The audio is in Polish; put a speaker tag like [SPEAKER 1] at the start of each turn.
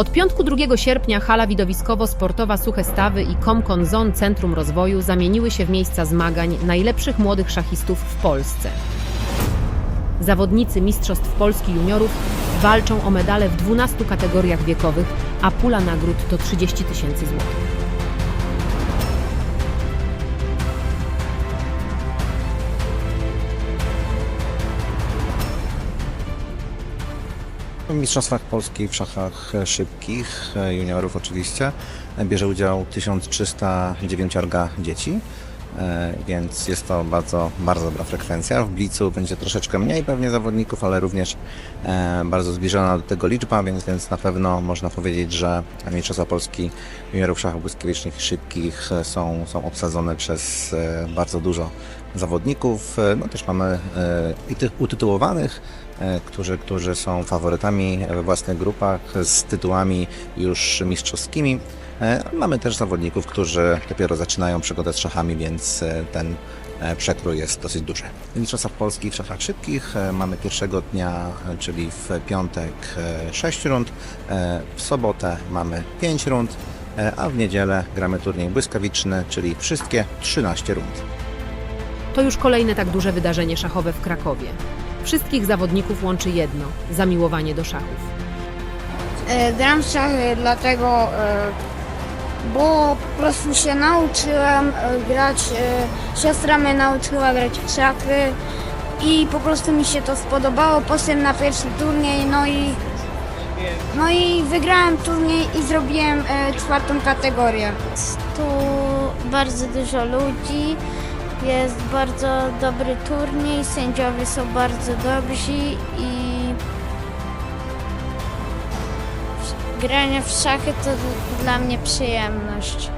[SPEAKER 1] Od piątku 2 sierpnia hala widowiskowo-sportowa Suche Stawy i Comcon Zone Centrum Rozwoju zamieniły się w miejsca zmagań najlepszych młodych szachistów w Polsce. Zawodnicy Mistrzostw Polski Juniorów walczą o medale w 12 kategoriach wiekowych, a pula nagród to 30 tysięcy złotych.
[SPEAKER 2] W Mistrzostwach Polski w szachach szybkich, e, juniorów oczywiście, e, bierze udział 1309 dzieci, e, więc jest to bardzo, bardzo dobra frekwencja. W Blicu będzie troszeczkę mniej pewnie zawodników, ale również e, bardzo zbliżona do tego liczba, więc, więc na pewno można powiedzieć, że Mistrzostwa Polski juniorów szachów błyskawicznych szybkich e, są, są obsadzone przez e, bardzo dużo zawodników. E, No też mamy e, i tych utytułowanych, e, którzy, którzy są faworytami we własnych grupach z tytułami już mistrzowskimi. Mamy też zawodników, którzy dopiero zaczynają przygodę z szachami, więc ten przekrój jest dosyć duży. W Mistrzostwach Polski w szachach szybkich mamy pierwszego dnia, czyli w piątek 6 rund, w sobotę mamy 5 rund, a w niedzielę gramy turniej błyskawiczny, czyli wszystkie 13 rund.
[SPEAKER 1] To już kolejne tak duże wydarzenie szachowe w Krakowie. Wszystkich zawodników łączy jedno zamiłowanie do szachów.
[SPEAKER 3] E, Gram w szachy dlatego, e, bo po prostu się nauczyłem e, grać, e, siostra mnie nauczyła grać w szachy i po prostu mi się to spodobało. Poszedłem na pierwszy turniej, no i, no i wygrałem turniej i zrobiłem e, czwartą kategorię.
[SPEAKER 4] tu bardzo dużo ludzi, jest bardzo dobry turniej, sędziowie są bardzo dobrzy i granie w szachy to dla mnie przyjemność.